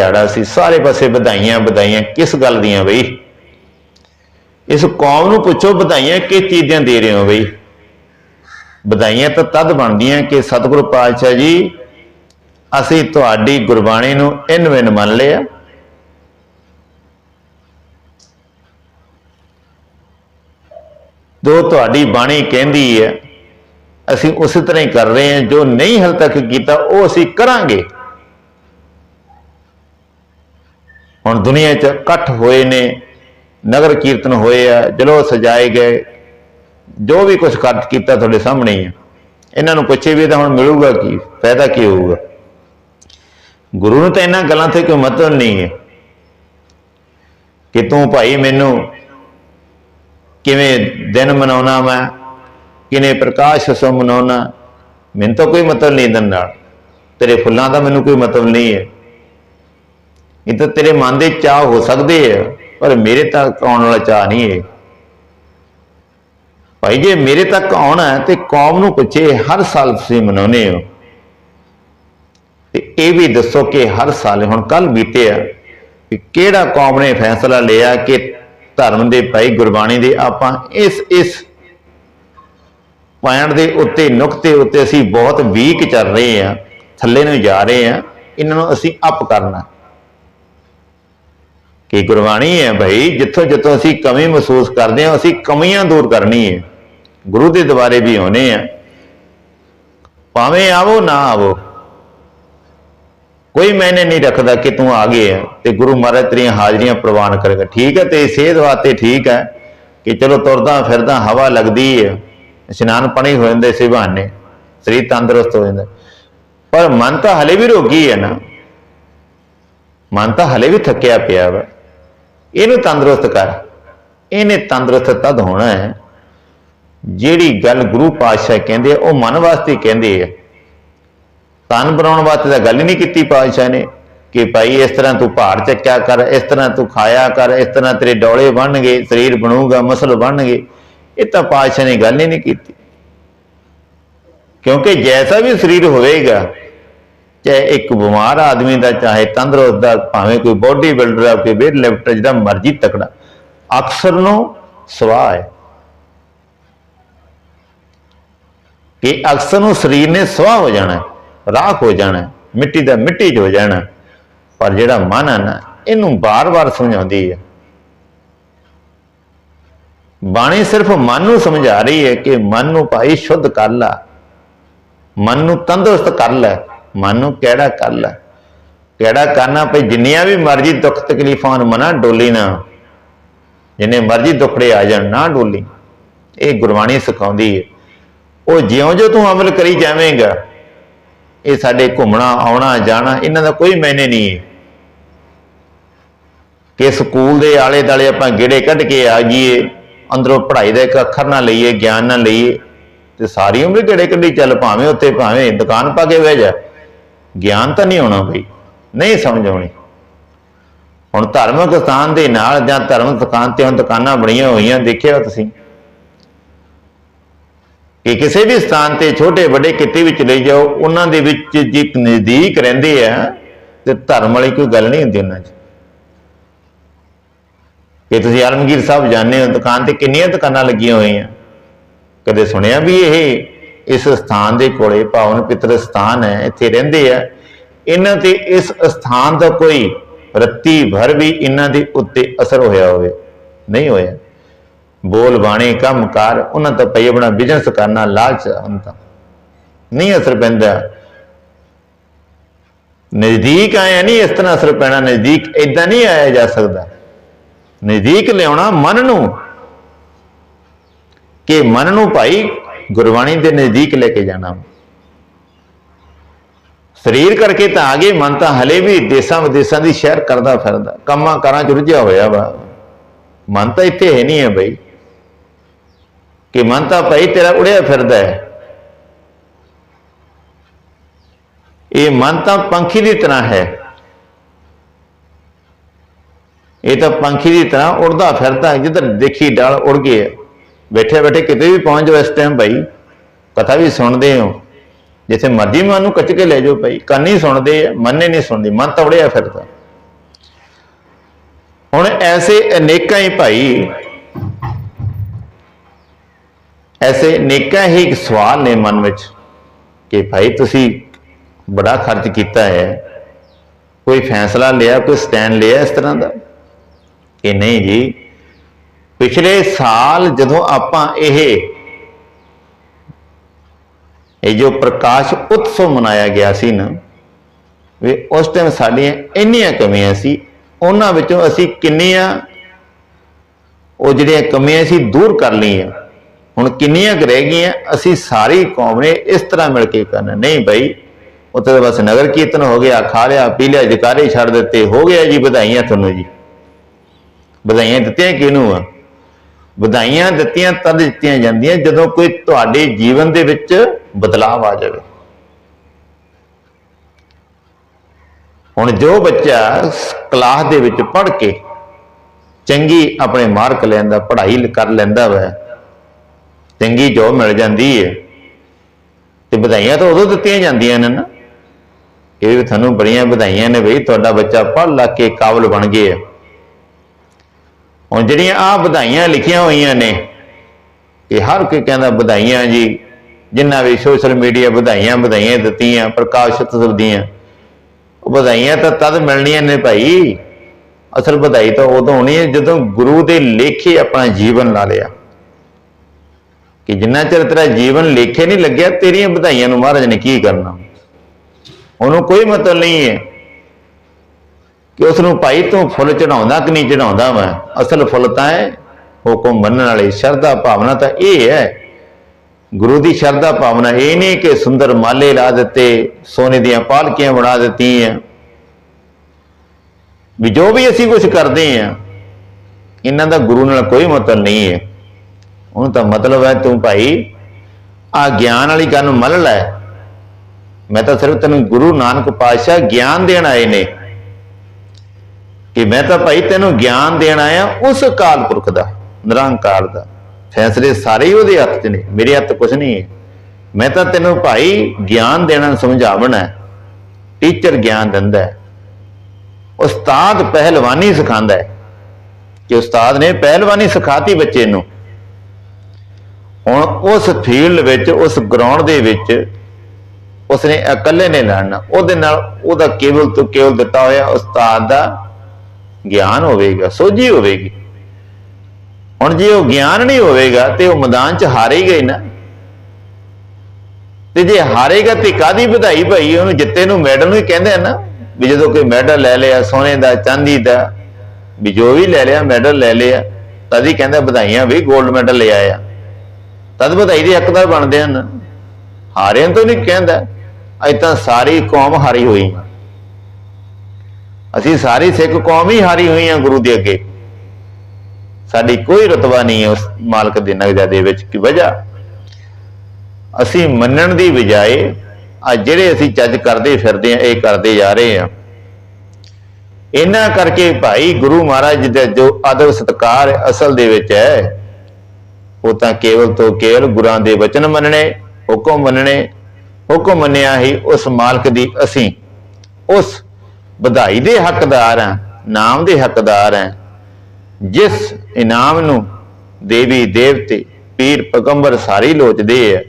ਦਿਹਾੜਾ ਸੀ, ਸਾਰੇ ਪਾਸੇ ਵਧਾਈਆਂ ਵਧਾਈਆਂ ਕਿਸ ਗੱਲ ਦੀਆਂ ਬਈ? ਇਸ ਕੌਮ ਨੂੰ ਪੁੱਛੋ, ਵਧਾਈਆਂ ਕਿਸ ਚੀਜ਼ਾਂ ਦੇ ਰਹੇ ਹੋ ਬਈ? ਵਧਾਈਆਂ ਤਾਂ ਤਦ ਬਣਦੀਆਂ ਕਿ ਸਤਿਗੁਰੂ ਪਾਤਸ਼ਾਹ ਜੀ, ਅਸੀਂ ਤੁਹਾਡੀ ਗੁਰਬਾਣੀ ਨੂੰ ਇਨ ਵਿਨ ਮੰਨ ਲਿਆ। ਜੋ ਤੁਹਾਡੀ ਬਾਣੀ ਕਹਿੰਦੀ ਹੈ, ਅਸੀਂ ਉਸੇ ਤਰ੍ਹਾਂ ਹੀ ਕਰ ਰਹੇ ਹਾਂ, ਜੋ ਨਹੀਂ ਹਾਲ ਤੱਕ ਕੀਤਾ, ਉਹ ਅਸੀਂ ਕਰਾਂਗੇ। ਹੁਣ ਦੁਨੀਆ 'ਚ ਇਕੱਠ ਹੋਏ ਨੇ, ਨਗਰ ਕੀਰਤਨ ਹੋਏ ਆ ਜਲੋ ਸਜਾਏ ਗਏ, ਜੋ ਵੀ ਕੁਝ ਕਰ ਕੀਤਾ ਤੁਹਾਡੇ ਸਾਹਮਣੇ ਹੀ ਆ। ਇਹਨਾਂ ਨੂੰ ਪੁੱਛੇ ਵੀ ਤਾਂ ਹੁਣ ਮਿਲੂਗਾ ਕੀ, ਫਾਇਦਾ ਕੀ ਹੋਊਗਾ? ਗੁਰੂ ਨੂੰ ਤਾਂ ਇਹਨਾਂ ਗੱਲਾਂ ਤੇ ਕੋਈ ਮਤਲਬ ਨਹੀਂ ਹੈ ਕਿ ਤੂੰ ਭਾਈ ਮੈਨੂੰ ਕਿਵੇਂ ਦਿਨ ਮਨਾਉਣਾ ਮੈਂ ਕਿਨੇ ਪ੍ਰਕਾਸ਼ ਸੋ ਮਨਾਉਣਾ, ਮੈਨੂੰ ਤਾਂ ਕੋਈ ਮਤਲਬ ਨਹੀਂ ਇਹਦੇ ਨਾਲ। ਤੇਰੇ ਫੁੱਲਾਂ ਦਾ ਮੈਨੂੰ ਕੋਈ ਮਤਲਬ ਨਹੀਂ ਹੈ। ਇਹ ਤਾਂ ਤੇਰੇ ਮਨ ਦੇ ਚਾਹ ਹੋ ਸਕਦੇ ਆ, ਪਰ ਮੇਰੇ ਤੱਕ ਆਉਣ ਵਾਲਾ ਚਾਹ ਨਹੀਂ ਹੈ ਭਾਈ, ਜੇ ਮੇਰੇ ਤੱਕ ਆਉਣਾ ਤੇ ਕੌਮ ਨੂੰ ਪੁੱਛੇ, ਹਰ ਸਾਲ ਤੁਸੀਂ ਮਨਾਉਨੇ ਹੋ। ਤੇ ਇਹ ਵੀ ਦੱਸੋ ਕਿ ਹਰ ਸਾਲ, ਹੁਣ ਕੱਲ ਬੀਤੇ ਆ, ਕਿ ਕਿਹੜਾ ਕੌਮ ਨੇ ਫੈਸਲਾ ਲਿਆ ਕਿ ਧਰਮ ਦੇ ਭਾਈ ਗੁਰਬਾਣੀ ਦੇ ਆਪਾਂ ਇਸ ਇਸ ਪੁਆਇੰਟ ਦੇ ਉੱਤੇ, ਨੁਕਤੇ ਉੱਤੇ ਅਸੀਂ ਬਹੁਤ ਵੀਕ ਚੱਲ ਰਹੇ ਆ, ਥੱਲੇ ਨੂੰ ਜਾ ਰਹੇ ਆ, ਇਹਨਾਂ ਨੂੰ ਅਸੀਂ ਅਪ ਕਰਨਾ। ਕਿ ਗੁਰਬਾਣੀ ਹੈ ਭਾਈ, ਜਿੱਥੋਂ ਜਿੱਥੋਂ ਅਸੀਂ ਕਮੀ ਮਹਿਸੂਸ ਕਰਦੇ ਹਾਂ, ਅਸੀਂ ਕਮੀਆਂ ਦੂਰ ਕਰਨੀ ਹੈ। ਗੁਰੂ ਦੇ ਦੁਆਰੇ ਵੀ ਹੋਣੇ ਆ ਭਾਵੇਂ ਆਵੋ, ਨਾ ਆਵੋ। ਕੋਈ ਮੈਨੇ ਨਹੀਂ ਰੱਖਦਾ ਕਿ ਤੂੰ ਆ ਗਿਆ ਤੇ ਗੁਰੂ ਮਹਾਰਾਜ ਤੇਰੀਆਂ ਹਾਜ਼ਰੀਆਂ ਪ੍ਰਵਾਨ ਕਰੇਗਾ। ਠੀਕ ਹੈ, ਤੇ ਸਿਹਤ ਵਾਸਤੇ ਠੀਕ ਹੈ ਕਿ ਚਲੋ ਤੁਰਦਾ ਫਿਰਦਾ ਹਵਾ ਲੱਗਦੀ ਹੈ, ਇਸ਼ਨਾਨ ਪਾਣੀ ਹੋ ਜਾਂਦੇ ਸੀ ਬਹਾਨੇ, ਸਰੀਰ ਤੰਦਰੁਸਤ ਹੋ ਜਾਂਦਾ। ਪਰ ਮਨ ਤਾਂ ਹਲੇ ਵੀ ਰੋਗੀ ਹੈ ਨਾ। ਮਨ ਤਾਂ ਹਲੇ ਵੀ ਥੱਕਿਆ ਪਿਆ ਵਾ। ਇਹਨੂੰ ਤੰਦਰੁਸਤ ਕਰ। ਇਹਨੇ ਤੰਦਰੁਸਤ ਤਦ ਹੋਣਾ ਹੈ, ਜਿਹੜੀ ਗੱਲ ਗੁਰੂ ਪਾਤਸ਼ਾਹ ਕਹਿੰਦੇ ਆ, ਉਹ ਮਨ ਵਾਸਤੇ ਕਹਿੰਦੇ ਆ। ਤਨ ਬਣਾਉਣ ਵਾਸਤੇ ਤਾਂ ਗੱਲ ਹੀ ਨਹੀਂ ਕੀਤੀ ਪਾਤਸ਼ਾਹ ਨੇ ਕਿ ਭਾਈ ਇਸ ਤਰ੍ਹਾਂ ਤੂੰ ਭਾਰ ਚੱਕਿਆ ਕਰ, ਇਸ ਤਰ੍ਹਾਂ ਤੂੰ ਖਾਇਆ ਕਰ, ਇਸ ਤਰ੍ਹਾਂ ਤੇਰੇ ਡੋਲੇ ਬਣਨਗੇ, ਸਰੀਰ ਬਣੂਗਾ, ਮਸਲ ਬਣਨਗੇ। ਇਹ ਤਾਂ ਪਾਤਸ਼ਾਹ ਨੇ ਗੱਲ ਹੀ ਨਹੀਂ ਕੀਤੀ। ਕਿਉਂਕਿ ਜੈਸਾ ਵੀ ਸਰੀਰ ਹੋਵੇਗਾ ਚਾਹੇ ਇੱਕ ਬਿਮਾਰ ਆਦਮੀ ਦਾ ਚਾਹੇ ਤੰਦਰੁਸਤ ਦਾ ਭਾਵੇਂ ਕੋਈ ਬੋਡੀ ਬਿਲਡਰ ਆ ਕੋਈ ਵੇਟ ਲਿਫਟਰ ਜਿਹੜਾ ਮਰਜ਼ੀ ਤਕੜਾ। ਅਕਸਰ ਨੂੰ ਸਵਾਹ ਹੈ ਕਿ ਅਕਸਰ ਨੂੰ ਸਰੀਰ ਨੇ ਸਵਾਹ ਹੋ ਜਾਣਾ ਹੈ, ਰਾਖ ਹੋ ਜਾਣਾ ਮਿੱਟੀ ਦਾ ਮਿੱਟੀ 'ਚ ਹੋ ਜਾਣਾ। ਪਰ ਜਿਹੜਾ ਮਨ ਹੈ ਨਾ ਇਹਨੂੰ ਬਾਰ-ਬਾਰ ਸਮਝਾਉਂਦੀ ਹੈ। ਬਾਣੀ ਸਿਰਫ ਮਨ ਨੂੰ ਸਮਝਾ ਰਹੀ ਹੈ ਕਿ ਮਨ ਨੂੰ ਭਾਈ ਸ਼ੁੱਧ ਕਰ ਲਾ ਮਨ ਨੂੰ ਤੰਦਰੁਸਤ ਕਰ ਲੈ। ਮਨ ਨੂੰ ਕਿਹੜਾ ਕਰ ਲੈ? ਕਿਹੜਾ ਕਰਨਾ? ਭਈ ਜਿੰਨੀਆਂ ਵੀ ਮਰਜ਼ੀ ਦੁੱਖ ਤਕਲੀਫਾਂ ਨੂੰ ਮਨਾ, ਡੋਲੀ ਨਾ। ਜਿੰਨੇ ਮਰਜ਼ੀ ਦੁੱਖੜੇ ਆ ਜਾਣ, ਨਾ ਡੋਲੀ। ਇਹ ਗੁਰਬਾਣੀ ਸਿਖਾਉਂਦੀ ਹੈ ਉਹ ਜਿਉਂ-ਜਿਉਂ ਤੂੰ ਅਮਲ ਕਰੀ ਜਾਵੇਂਗਾ, ਇਹ ਸਾਡੇ ਘੁੰਮਣਾ, ਆਉਣਾ, ਜਾਣਾ, ਇਹਨਾਂ ਦਾ ਕੋਈ ਮੈਨੇ ਨਹੀਂ ਹੈ ਕਿ ਸਕੂਲ ਦੇ ਆਲੇ ਦਾਲੇ ਆਪਾਂ ਗੇੜੇ ਕੱਢ ਕੇ ਆ ਜਾਈਏ ਅੰਦਰੋਂ ਪੜ੍ਹਾਈ ਦਾ ਇੱਕ ਅੱਖਰ ਨਾ ਲਈਏ, ਗਿਆਨ ਨਾ ਲਈਏ, ਤੇ ਸਾਰੀ ਉਮਰ ਗੇੜੇ ਕੱਢੀ ਚੱਲ, ਭਾਵੇਂ ਉੱਤੇ ਭਾਵੇਂ ਦੁਕਾਨ ਪਾ ਕੇ ਬਹਿ ਜਾ। ਗਿਆਨ ਤਾਂ ਨਹੀਂ ਹੋਣਾ ਬਈ। ਨਹੀਂ ਸਮਝ ਆਉਣੀ। ਹੁਣ ਧਾਰਮਿਕ ਸਥਾਨ ਦੇ ਨਾਲ ਜਾਂ ਧਰਮ ਦੁਕਾਨ ਤੇ ਹੁਣ ਦੁਕਾਨਾਂ ਬਣੀਆਂ ਹੋਈਆਂ, ਦੇਖਿਆ ਤੁਸੀਂ? ਕਿ ਕਿਸੇ ਵੀ ਸਥਾਨ ਤੇ ਛੋਟੇ ਵੱਡੇ ਕਿਤੇ ਵੀ ਚਲੇ ਜਾਓ, ਉਹਨਾਂ ਦੇ ਵਿੱਚ ਜੇ ਨਜ਼ਦੀਕ ਰਹਿੰਦੇ ਆ, ਤੇ ਧਰਮ ਵਾਲੀ ਕੋਈ ਗੱਲ ਨਹੀਂ ਹੁੰਦੀ ਉਹਨਾਂ 'ਚ। ਕਿ ਤੁਸੀਂ ਆਲਮਗੀਰ ਸਾਹਿਬ ਜਾਣਦੇ ਹੋ, ਦੁਕਾਨ ਤੇ ਕਿੰਨੀਆਂ ਦੁਕਾਨਾਂ ਲੱਗੀਆਂ ਹੋਈਆਂ? ਕਦੇ ਸੁਣਿਆ ਵੀ ਇਹ? ਇਸ ਸਥਾਨ ਦੇ ਕੋਲੇ ਪਾਵਨ ਪਿੱਤਰ ਸਥਾਨ ਹੈ, ਇੱਥੇ ਰਹਿੰਦੇ ਆ। ਇਹਨਾਂ ਤੇ ਇਸ ਸਥਾਨ ਦਾ ਕੋਈ ਰੱਤੀ ਭਰ ਵੀ ਇਹਨਾਂ ਦੇ ਉੱਤੇ ਅਸਰ ਹੋਇਆ ਹੋਵੇ, ਨਹੀਂ ਹੋਇਆ। ਬੋਲ ਬਾਣੀ, ਕੰਮ ਕਾਰ, ਉਹਨਾਂ ਤਾਂ ਪਈ ਆਪਣਾ ਬਿਜ਼ਨਸ ਕਰਨਾ ਲਾਲਚ ਹੁੰਦਾ ਨਹੀਂ ਅਸਰ ਪੈਂਦਾ। ਨਜ਼ਦੀਕ ਆਇਆ ਨਹੀਂ ਇਸ ਤਰ੍ਹਾਂ ਅਸਰ ਪੈਣਾ, ਨਜ਼ਦੀਕ ਇਦਾਂ ਨਹੀਂ ਆਇਆ ਜਾ ਸਕਦਾ। ਨਜ਼ਦੀਕ ਲਿਆਉਣਾ ਮਨ ਨੂੰ, ਕਿ ਮਨ ਨੂੰ ਭਾਈ ਗੁਰਬਾਣੀ ਦੇ ਨਜ਼ਦੀਕ ਲੈ ਕੇ ਜਾਣਾ। ਸਰੀਰ ਕਰਕੇ ਤਾਂ ਆਗੇ, ਮਨ ਤਾਂ ਹਲੇ ਵੀ ਦੇਸਾਂ ਵਿਦੇਸਾਂ ਦੀ ਸ਼ਹਿਰ ਕਰਦਾ ਫਿਰਦਾ। ਕੰਮਾਂ ਕਾਰਾਂ ਚ ਰੁੱਝਿਆ ਹੋਇਆ ਵਾ। ਮਨ ਤਾਂ ਇੱਥੇ ਹੈ ਨਹੀਂ ਹੈ ਬਈ। ਕਿ ਮਨ ਤਾਂ ਭਾਈ ਤੇਰਾ ਉੜਿਆ ਫਿਰਦਾ ਹੈ। ਇਹ ਮਨ ਤਾਂ ਪੰਖੀ ਦੀ ਤਰ੍ਹਾਂ ਹੈ। ਇਹ ਤਾਂ ਪੰਖੀ ਦੀ ਤਰ੍ਹਾਂ ਉੜਦਾ ਫਿਰਦਾ, ਜਿੱਧਰ ਦੇਖੀ ਡਾਲ ਉੜ ਗਏ ਬੈਠੇ ਬੈਠੇ ਕਿਤੇ ਵੀ ਪਹੁੰਚ ਜਾਓ ਇਸ ਟਾਈਮ ਭਾਈ। ਕਥਾ ਵੀ ਸੁਣਦੇ ਹੋ। ਜਿੱਥੇ ਮਰਜ਼ੀ ਮਨ ਨੂੰ ਕੱਚ ਕੇ ਲੈ ਜਾਓ ਭਾਈ। ਕੰਨ ਹੀ ਸੁਣਦੇ ਆ, ਮਨ ਹੀ ਨਹੀਂ ਸੁਣਦੀ। ਮਨ ਤਾਂ ਉੜਿਆ ਫਿਰਦਾ। ਹੁਣ ਐਸੇ ਅਨੇਕਾਂ ਹੀ ਭਾਈ, ਐਸੇ ਅਨੇਕਾਂ ਹੀ ਸਵਾਲ ਨੇ ਮਨ ਵਿੱਚ ਕਿ ਭਾਈ ਤੁਸੀਂ ਬੜਾ ਖਰਚ ਕੀਤਾ ਹੈ। ਕੋਈ ਫੈਸਲਾ ਲਿਆ, ਕੋਈ ਸਟੈਂਡ ਲਿਆ ਇਸ ਤਰ੍ਹਾਂ ਦਾ? ਕਿ ਨਹੀਂ ਜੀ? ਪਿਛਲੇ ਸਾਲ ਜਦੋਂ ਆਪਾਂ ਇਹ ਇਹ ਜੋ ਪ੍ਰਕਾਸ਼ ਉਤਸਵ ਮਨਾਇਆ ਗਿਆ ਸੀ ਨਾ, ਵੀ ਉਸ ਟਾਈਮ ਸਾਡੀਆਂ ਇੰਨੀਆਂ ਕਮੀਆਂ ਸੀ, ਉਹਨਾਂ ਵਿੱਚੋਂ ਅਸੀਂ ਕਿੰਨੀਆਂ ਉਹ ਜਿਹੜੀਆਂ ਕਮੀਆਂ ਸੀ ਦੂਰ ਕਰ ਲਈਆਂ। ਹੁਣ ਕਿੰਨੀਆਂ ਕੁ ਰਹਿ ਗਈਆਂ, ਅਸੀਂ ਸਾਰੀ ਕੌਮ ਨੇ ਇਸ ਤਰ੍ਹਾਂ ਮਿਲ ਕੇ ਕਰਨਾ। ਨਹੀਂ ਭਾਈ ਉੱਥੇ ਤਾਂ ਬਸ ਨਗਰ ਕੀਰਤਨ ਹੋ ਗਿਆ, ਖਾ ਲਿਆ, ਪੀ ਲਿਆ, ਜਕਾਰੇ ਛੱਡ ਦਿੱਤੇ, ਹੋ ਗਿਆ ਜੀ, ਵਧਾਈਆਂ ਤੁਹਾਨੂੰ ਜੀ। ਵਧਾਈਆਂ ਦਿੱਤੀਆਂ ਕਿਹਨੂੰ ਆ? ਵਧਾਈਆਂ ਦਿੱਤੀਆਂ, ਤਦ ਦਿੱਤੀਆਂ ਜਾਂਦੀਆਂ ਜਦੋਂ ਕੋਈ ਤੁਹਾਡੇ ਜੀਵਨ ਦੇ ਵਿੱਚ ਬਦਲਾਅ ਆ ਜਾਵੇ। ਹੁਣ ਜੋ ਬੱਚਾ ਕਲਾਸ ਦੇ ਵਿੱਚ ਪੜ੍ਹ ਕੇ ਚੰਗੀ ਆਪਣੇ ਮਾਰਕ ਲੈਂਦਾ, ਪੜ੍ਹਾਈ ਕਰ ਲੈਂਦਾ ਵੈ, ਚੰਗੀ ਜੋਬ ਮਿਲ ਜਾਂਦੀ ਹੈ ਤੇ ਵਧਾਈਆਂ ਤਾਂ ਉਦੋਂ ਦਿੱਤੀਆਂ ਜਾਂਦੀਆਂ ਨੇ ਨਾ। ਇਹ ਵੀ ਤੁਹਾਨੂੰ ਬੜੀਆਂ ਵਧਾਈਆਂ ਨੇ ਬਈ ਤੁਹਾਡਾ ਬੱਚਾ ਪੜ੍ਹ ਲੱਗ ਕੇ ਕਾਬਲ ਬਣ ਗਿਆ। ਹੁਣ ਜਿਹੜੀਆਂ ਆ ਵਧਾਈਆਂ ਲਿਖੀਆਂ ਹੋਈਆਂ ਨੇ, ਇਹ ਹਰ ਕੋਈ ਕਹਿੰਦਾ ਵਧਾਈਆਂ ਜੀ। ਜਿੰਨਾ ਵੀ ਸੋਸ਼ਲ ਮੀਡੀਆ ਵਧਾਈਆਂ ਵਧਾਈਆਂ ਦਿੱਤੀਆਂ, ਪ੍ਰਕਾਸ਼ਿਤ ਉਤਸਵ ਦੀਆਂ ਵਧਾਈਆਂ ਤਾਂ ਤਦ ਮਿਲਣੀਆਂ ਨੇ ਭਾਈ। ਅਸਲ ਵਧਾਈ ਤਾਂ ਉਦੋਂ ਹੋਣੀ ਹੈ ਜਦੋਂ ਗੁਰੂ ਦੇ ਲੇਖੇ ਆਪਣਾ ਜੀਵਨ ਲਾ ਲਿਆ। ਕਿ ਜਿੰਨਾ ਚਿਰ ਤੇਰਾ ਜੀਵਨ ਲੇਖੇ ਨਹੀਂ ਲੱਗਿਆ, ਤੇਰੀਆਂ ਵਧਾਈਆਂ ਨੂੰ ਮਹਾਰਾਜ ਨੇ ਕੀ ਕਰਨਾ? ਉਹਨੂੰ ਕੋਈ ਮਤਲਬ ਨਹੀਂ ਹੈ। ਕਿ ਉਸ ਨੂੰ ਭਾਈ ਤੂੰ ਫੁੱਲ ਚੜਾਉਂਦਾ ਕਿ ਨਹੀਂ ਚੜਾਉਂਦਾ ਮੈਂ ਅਸਲ ਫੁੱਲ ਤਾਂ ਹੈ, ਹੁਕਮ ਮੰਨਣ ਵਾਲੀ ਸ਼ਰਧਾ ਭਾਵਨਾ ਤਾਂ ਇਹ ਹੈ। ਗੁਰੂ ਦੀ ਸ਼ਰਧਾ ਭਾਵਨਾ ਇਹ ਨਹੀਂ ਕਿ ਸੁੰਦਰ ਮਾਲੇ ਲਾ ਦਿੱਤੇ, ਸੋਨੇ ਦੀਆਂ ਪਾਲਕੀਆਂ ਬਣਾ ਦਿੱਤੀਆਂ ਵੀ ਜੋ ਵੀ ਅਸੀਂ ਕੁਝ ਕਰਦੇ ਆ, ਇਹਨਾਂ ਦਾ ਗੁਰੂ ਨਾਲ ਕੋਈ ਮਤਲਬ ਨਹੀਂ ਹੈ। ਉਹਨੂੰ ਤਾਂ ਮਤਲਬ ਹੈ ਤੂੰ ਭਾਈ ਆ ਗਿਆਨ ਵਾਲੀ ਗੱਲ ਨੂੰ ਮੰਨ ਲੈ। ਮੈਂ ਤਾਂ ਸਿਰਫ ਤੈਨੂੰ ਗੁਰੂ ਨਾਨਕ ਪਾਤਸ਼ਾਹ ਗਿਆਨ ਦੇਣ ਆਏ ਨੇ। ਕਿ ਮੈਂ ਤਾਂ ਭਾਈ ਤੈਨੂੰ ਗਿਆਨ ਦੇਣ ਆਇਆ, ਉਸ ਅਕਾਲ ਪੁਰਖ ਦਾ, ਨਿਰੰਕਾਰ ਦਾ। ਫੈਸਲੇ ਸਾਰੇ ਹੀ ਉਹਦੇ ਹੱਥ 'ਚ ਨੇ, ਮੇਰੇ ਹੱਥ ਕੁਝ ਨਹੀਂ ਹੈ। ਮੈਂ ਤਾਂ ਤੈਨੂੰ ਭਾਈ ਗਿਆਨ ਦੇਣਾ ਸਮਝਾਵਣਾ ਟੀਚਰ ਗਿਆਨ ਦਿੰਦਾ ਹੈ। ਉਸਤਾਦ ਪਹਿਲਵਾਨੀ ਸਿਖਾਉਂਦਾ ਹੈ। ਕਿ ਉਸਤਾਦ ਨੇ ਪਹਿਲਵਾਨੀ ਸਿਖਾਤੀ ਬੱਚੇ ਨੂੰ। ਹੁਣ ਉਸ ਫੀਲਡ ਵਿੱਚ, ਉਸ ਗਰਾਊਂਡ ਦੇ ਵਿੱਚ ਉਸਨੇ ਇਕੱਲੇ ਨੇ ਲੜਨਾ। ਉਹਦੇ ਨਾਲ ਉਹਦਾ ਕੇਵਲ ਤੋਂ ਕੇਵਲ ਦਿੱਤਾ ਹੋਇਆ ਉਸਤਾਦ ਦਾ ਗਿਆਨ ਹੋਵੇਗਾ, ਸੋਝੀ ਹੋਵੇਗੀ। ਹੁਣ ਜੇ ਉਹ ਗਿਆਨ ਨਹੀਂ ਹੋਵੇਗਾ ਤੇ ਉਹ ਮੈਦਾਨ 'ਚ ਹਾਰੇ ਗਏ ਨਾ। ਤੇ ਜੇ ਹਾਰੇਗਾ ਤੇ ਕਾਦੀ ਵਧਾਈ ਭਾਈ? ਉਹਨੂੰ ਜਿੱਤੇ ਨੂੰ ਮੈਡਲ ਨੂੰ ਹੀ ਕਹਿੰਦੇ ਆ ਨਾ, ਵੀ ਜਦੋਂ ਕੋਈ ਮੈਡਲ ਲੈ ਲਿਆ, ਸੋਨੇ ਦਾ, ਚਾਂਦੀ ਦਾ, ਵੀ ਜੋ ਵੀ ਲੈ ਲਿਆ, ਮੈਡਲ ਲੈ ਲਿਆ, ਤਦ ਹੀ ਕਹਿੰਦਾ ਵਧਾਈਆਂ ਵੀ 골ਡ ਮੈਡਲ ਲੈ ਆਇਆ। ਤਦ ਵਧਾਈ ਦੇ ਹੱਕਦਾਰ ਬਣਦੇ ਹਨ। ਹਾਰਿਆਂ ਤੋਂ ਨਹੀਂ ਕਹਿੰਦਾ, ਅੱਜ ਤਾਂ ਸਾਰੀ ਕੌਮ ਹਾਰੀ ਹੋਈ ਅਸੀਂ ਸਾਰੀ ਸਿੱਖ ਕੌਮ ਹੀ ਹਾਰੀ ਹੋਈ ਆ ਗੁਰੂ ਦੇ ਅੱਗੇ। ਸਾਡੀ ਕੋਈ ਰਤਬਾ ਨਹੀਂ ਹੈ ਉਸ ਮਾਲਕ ਦੇ ਨਗਜਾ ਦੇ ਵਿੱਚ ਕੀ ਵਜ੍ਹਾ? ਅਸੀਂ ਮੰਨਣ ਦੀ ਬਜਾਏ ਆ ਜਿਹੜੇ ਅਸੀਂ ਜੱਜ ਕਰਦੇ ਫਿਰਦੇ ਆ ਇਹ ਕਰਦੇ ਜਾ ਰਹੇ ਆ ਇਹਨਾਂ ਕਰਕੇ ਭਾਈ ਗੁਰੂ ਮਹਾਰਾਜ ਦਾ ਜੋ ਆਦਰ ਸਤਕਾਰ ਅਸਲ ਦੇ ਵਿੱਚ ਹੈ, ਉਹ ਤਾਂ ਕੇਵਲ ਤੋਂ ਕੇਵਲ ਗੁਰਾਂ ਦੇ ਵਚਨ ਮੰਨਣੇ, ਹੁਕਮ ਮੰਨਣੇ, ਹੁਕਮ ਮੰਨਿਆ ਹੀ ਉਸ ਮਾਲਕ ਦੀ ਅਸੀਂ, ਉਸ ਵਧਾਈ ਦੇ ਹੱਕਦਾਰ ਹਾਂ, ਨਾਮ ਦੇ ਹੱਕਦਾਰ ਹਾਂ। ਜਿਸ ਇਨਾਮ ਨੂੰ ਦੇਵੀ ਦੇਵਤੇ ਪੀਰ ਪੈਗੰਬਰ ਸਾਰੀ ਲੋਚਦੇ ਆ